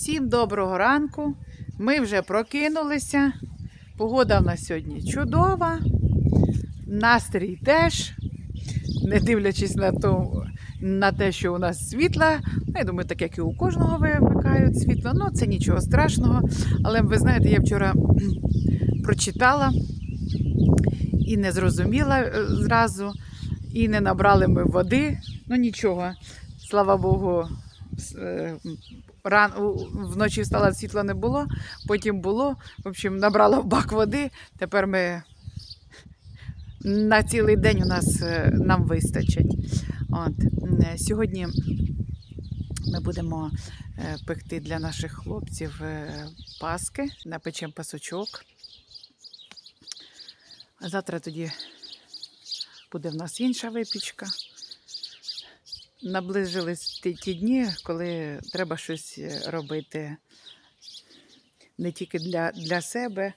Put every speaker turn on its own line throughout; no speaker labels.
Всім доброго ранку. Ми вже прокинулися. Погода в нас сьогодні чудова. Настрій теж. Не дивлячись на, то, на те, що у нас світла. Ну, я думаю, так як і у кожного вимикають світло. Ну, це нічого страшного. Але ви знаєте, я вчора прочитала і не зрозуміла е, зразу, і не набрали ми води. Ну нічого, слава Богу, е, ран, вночі встала, світла не було, потім було. В общем, набрала в бак води. Тепер ми на цілий день у нас е, нам вистачить. От. Сьогодні ми будемо е, пекти для наших хлопців е, паски, напечемо пасочок. Завтра тоді буде в нас інша випічка. Наближились ті, ті дні, коли треба щось е, робити не тільки для, для себе,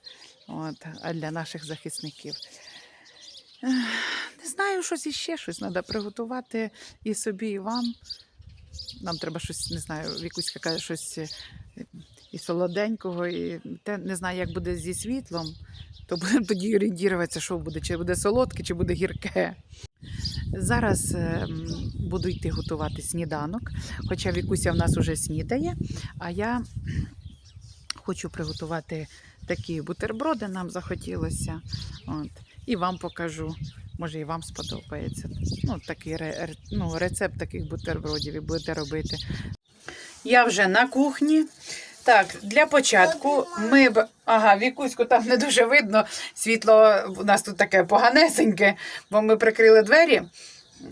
от, а для наших захисників. Не знаю, щось іще, щось треба приготувати і собі, і вам. Нам треба щось, не знаю, якусь каже, щось е, і солоденького, і те, не знаю, як буде зі світлом, то будемо тоді орієнтуватися, що буде, чи буде солодке, чи буде гірке. Зараз ем, буду йти готувати сніданок, хоча Вікуся в нас вже снідає, а я хочу приготувати такі бутерброди, нам захотілося. От. І вам покажу. Може, і вам сподобається. Ну, такий ну, рецепт таких бутербродів і будете робити. Я вже на кухні. Так, для початку ми б. Ага, вікуську там не дуже видно. Світло у нас тут таке поганесеньке, бо ми прикрили двері,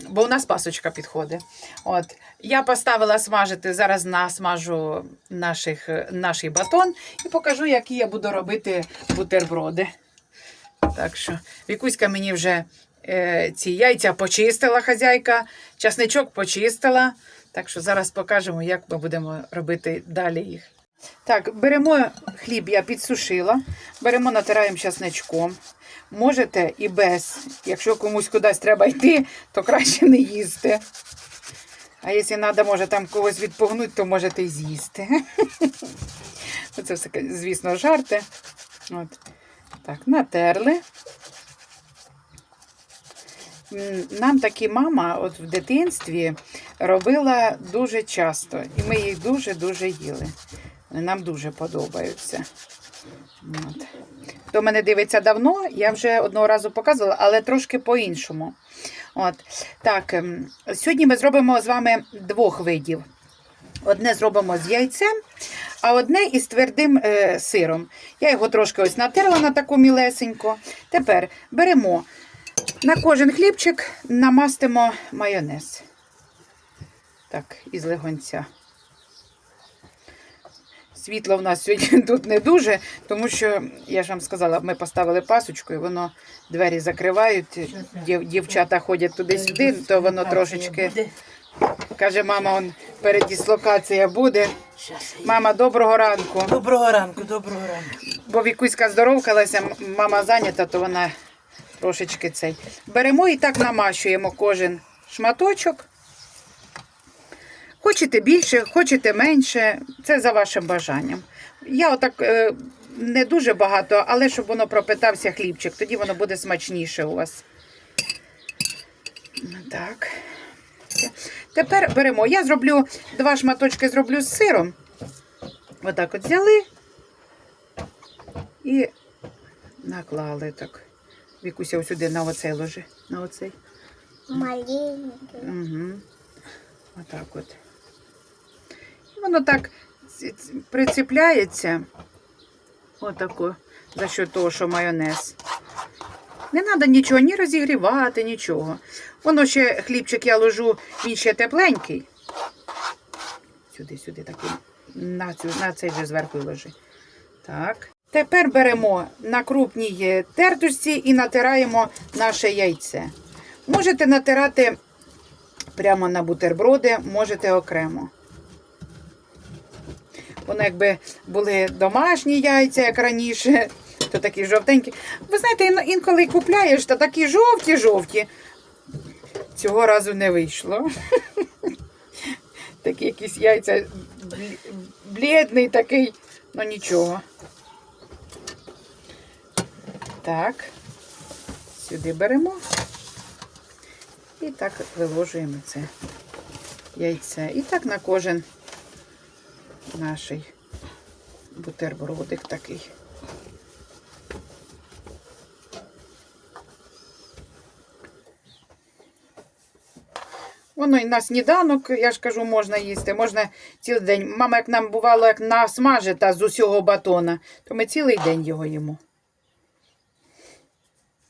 бо у нас пасочка підходить. От. Я поставила смажити, зараз насмажу наших, наш батон і покажу, які я буду робити бутерброди. Так що, Вікуська мені вже е, ці яйця почистила хазяйка, часничок почистила. Так що зараз покажемо, як ми будемо робити далі їх. Так, беремо хліб, я підсушила, беремо, натираємо часничком. Можете і без. Якщо комусь кудись треба йти, то краще не їсти. А якщо треба, може там когось відпугнути, то можете і з'їсти. Це все, звісно, жарти. От. Так, натерли. Нам такі мама от в дитинстві робила дуже часто, і ми їх дуже-дуже їли. Вони нам дуже подобаються. От. Хто мене дивиться давно, я вже одного разу показувала, але трошки по-іншому. От. Так, ем, сьогодні ми зробимо з вами двох видів. Одне зробимо з яйцем, а одне із твердим е, сиром. Я його трошки ось натерла на таку мілесенько. Тепер беремо на кожен хлібчик, намастимо майонез. Так, із легонця. Світло в нас сьогодні тут не дуже, тому що, я ж вам сказала, ми поставили пасочку, і воно двері закривають. Дів, дівчата ходять туди-сюди, то воно трошечки. Каже, мама, он передіслокація буде. Мама, доброго ранку.
Доброго ранку, доброго ранку.
Бо Вікуська здоровкалася, мама зайнята, то вона трошечки цей. Беремо і так намащуємо кожен шматочок. Хочете більше, хочете менше, це за вашим бажанням. Я отак е, не дуже багато, але щоб воно пропитався хлібчик, тоді воно буде смачніше у вас. Так. Тепер беремо. Я зроблю два шматочки зроблю з сиром. Отак от взяли і наклали так. Вікуся ось сюди на оцей ложи. На оцей.
Маленький.
Угу. Отак от. Воно так ці- ці- прицепляється. Отако, за що того, що майонез. Не треба нічого ні розігрівати, нічого. Воно ще хлібчик я ложу, він ще тепленький. Сюди, сюди такий. На, цю, на цей же зверху ложи. Так. Тепер беремо на крупній е, тертушці і натираємо наше яйце. Можете натирати прямо на бутерброди, можете окремо. Воно якби були домашні яйця, як раніше, то такі жовтенькі. Ви знаєте, інколи купляєш, то такі жовті-жовті. Цього разу не вийшло. Такі якісь яйця блідний такий, ну нічого. Так, сюди беремо і так виложуємо це яйце. І так на кожен наш бутербродик такий. Воно і на сніданок, я ж кажу, можна їсти, можна цілий день. Мама, як нам бувало, як насмаже з усього батона, то ми цілий день його їмо.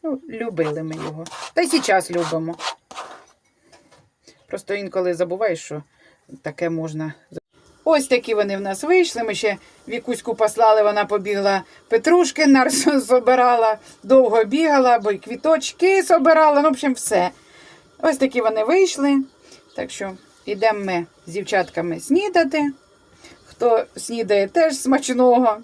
Ну, любили ми його. Та й зараз любимо. Просто інколи забуваєш, що таке можна. Ось такі вони в нас вийшли. Ми ще вікуську послали, вона побігла петрушки нарсу збирала, довго бігала, бо й квіточки збирала, ну, в общем, все. Ось такі вони вийшли. Так що йдемо ми з дівчатками снідати. Хто снідає теж смачного.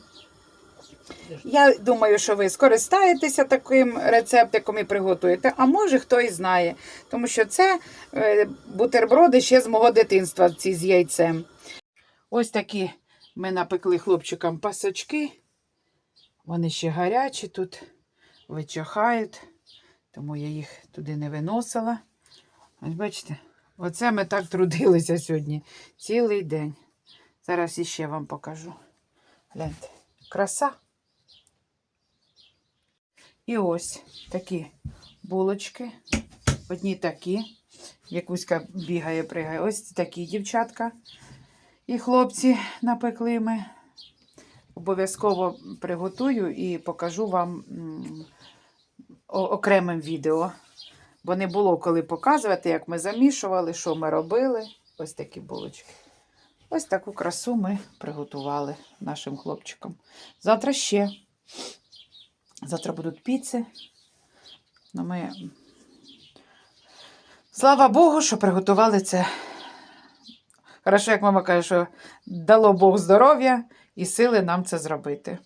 Я думаю, що ви скористаєтеся таким рецептиком і приготуєте, а може хто і знає. Тому що це е, бутерброди ще з мого дитинства ці з яйцем. Ось такі ми напекли хлопчикам пасочки. Вони ще гарячі тут, вичахають, тому я їх туди не виносила. Ось бачите, оце ми так трудилися сьогодні цілий день. Зараз іще вам покажу. Гляньте, краса. І ось такі булочки. Одні такі. Якуська бігає, пригає. Ось такі дівчатка. І хлопці напекли ми. Обов'язково приготую і покажу вам окремим відео. Бо не було коли показувати, як ми замішували, що ми робили. Ось такі булочки. Ось таку красу ми приготували нашим хлопчикам. Завтра ще. Завтра будуть піци. Ну, ми... Слава Богу, що приготували це. Хорошо, як мама каже, що дало Бог здоров'я і сили нам це зробити.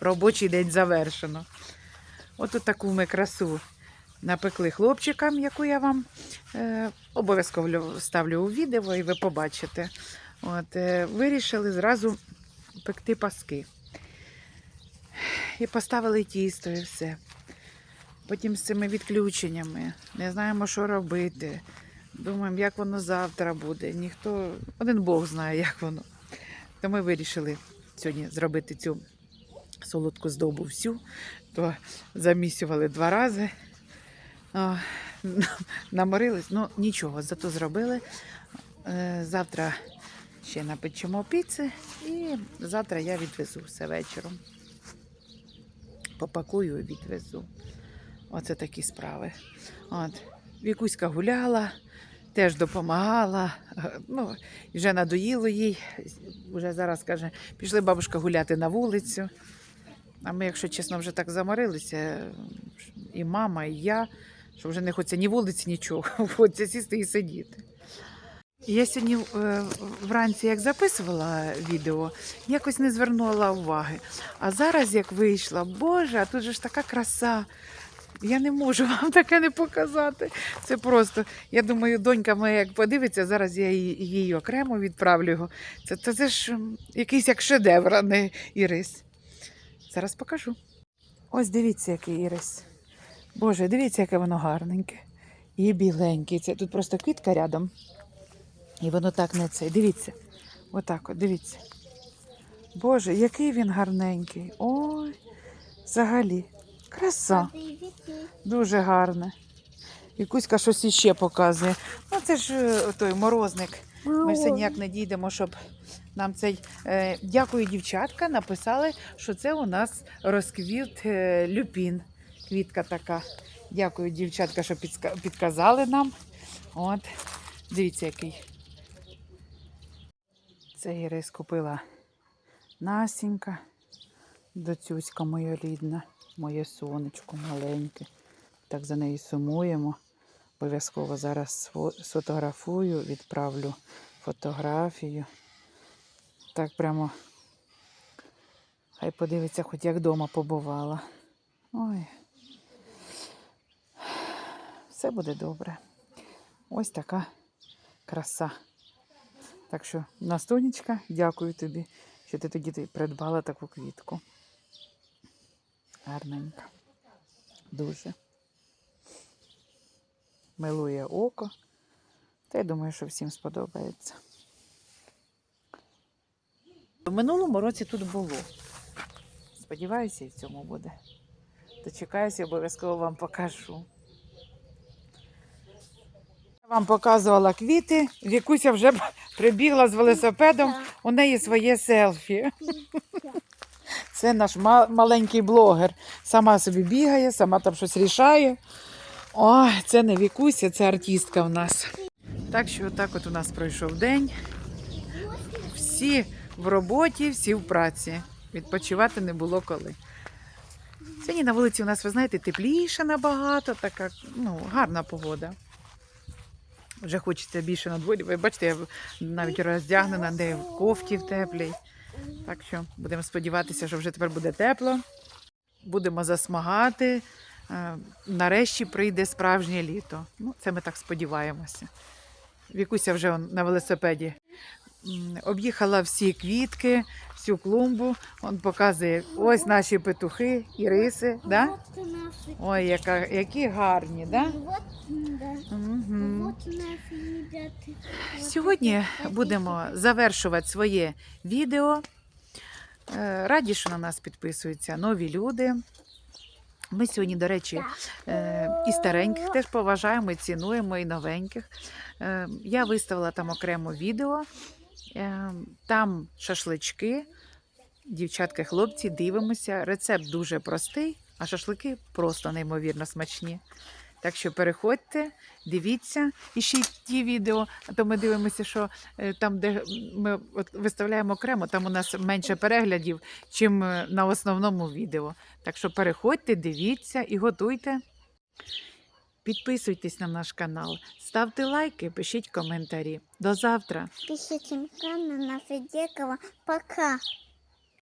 Робочий день завершено. От таку ми красу напекли хлопчикам, яку я вам е, обов'язково ставлю у відео, і ви побачите. От, е, вирішили зразу пекти паски. І поставили тісто і все. Потім з цими відключеннями не знаємо, що робити. Думаємо, як воно завтра буде. Ніхто, один Бог знає, як воно. То ми вирішили сьогодні зробити цю солодку здобу всю, то замісювали два рази. Наморились, ну нічого, зато зробили. Е, Завтра ще напечемо піци і завтра я відвезу все вечором. Попакую і відвезу. Оце такі справи. От. Вікуська гуляла, теж допомагала. Е, Ну, вже надоїло їй. Вже зараз каже, пішли бабушка гуляти на вулицю. А ми, якщо чесно, вже так заморилися, і мама, і я, що вже не хочеться ні вулиці, нічого. Хочеться сісти і сидіти. Я сьогодні е, вранці, як записувала відео, якось не звернула уваги. А зараз, як вийшла, Боже, а тут же ж така краса. Я не можу вам таке не показати. Це просто. Я думаю, донька моя як подивиться, зараз я її, її окремо відправлю його. Це, це, це ж якийсь як шедевр, а не ірис. Зараз покажу. Ось дивіться, який ірис. Боже, дивіться, яке воно гарненьке. І біленький. Це тут просто квітка рядом. І воно так не це. Дивіться. Отак от, дивіться. Боже, який він гарненький. Ой, взагалі. Краса. Дуже гарне. І Кузька щось іще показує. Ну, це ж е, той морозник. Ми все ніяк не дійдемо, щоб нам цей. Е, дякую, дівчатка. Написали, що це у нас розквіт е, люпін. Квітка така. Дякую, дівчатка, що підказали нам. От. Дивіться, який. Це Ірис купила Насінька. Доцюська моя рідна, моє сонечко маленьке. Так за нею сумуємо. Обов'язково зараз сфотографую, відправлю фотографію. Так прямо. Хай подивиться, хоч як вдома побувала. Ой. Все буде добре. Ось така краса. Так що, Настонечка, дякую тобі, що ти тоді придбала таку квітку. Гарненька. Дуже. Милує око. Та я думаю, що всім сподобається. В минулому році тут було. Сподіваюся, і в цьому буде. Дочекаюся, обов'язково вам покажу. Я вам показувала квіти. Вікуся вже прибігла з велосипедом. У неї своє селфі. Це наш маленький блогер. Сама собі бігає, сама там щось рішає. Ой, це не Вікуся, це артистка в нас. Так що так от у нас пройшов день. Всі в роботі, всі в праці. Відпочивати не було коли. Сьогодні на вулиці у нас, ви знаєте, тепліше набагато, така ну, гарна погода. Вже хочеться більше на дворі. Ви бачите, я навіть роздягнена, де в кофті в теплій. Так що будемо сподіватися, що вже тепер буде тепло. Будемо засмагати. Е, Нарешті прийде справжнє літо. Ну, це ми так сподіваємося. Вікуся вже на велосипеді об'їхала всі квітки, всю клумбу. Он показує ось наші петухи і риси. Да? Ой, яка, які гарні, да? Угу. Сьогодні будемо завершувати своє відео. Е, Раді, що на нас підписуються нові люди. Ми сьогодні, до речі, е, і стареньких теж поважаємо, і цінуємо, і новеньких. Е, Я виставила там окремо відео. Е, Там шашлички. дівчатка, хлопці, дивимося. Рецепт дуже простий, а шашлики просто неймовірно смачні. Так що переходьте, дивіться і ще й ті відео. То ми дивимося, що е, там, де ми виставляємо окремо, там у нас менше переглядів, чим е, на основному відео. Так що переходьте, дивіться і готуйте. Підписуйтесь на наш канал, ставте лайки, пишіть коментарі. До завтра!
Пишите на нас дерево. Пока.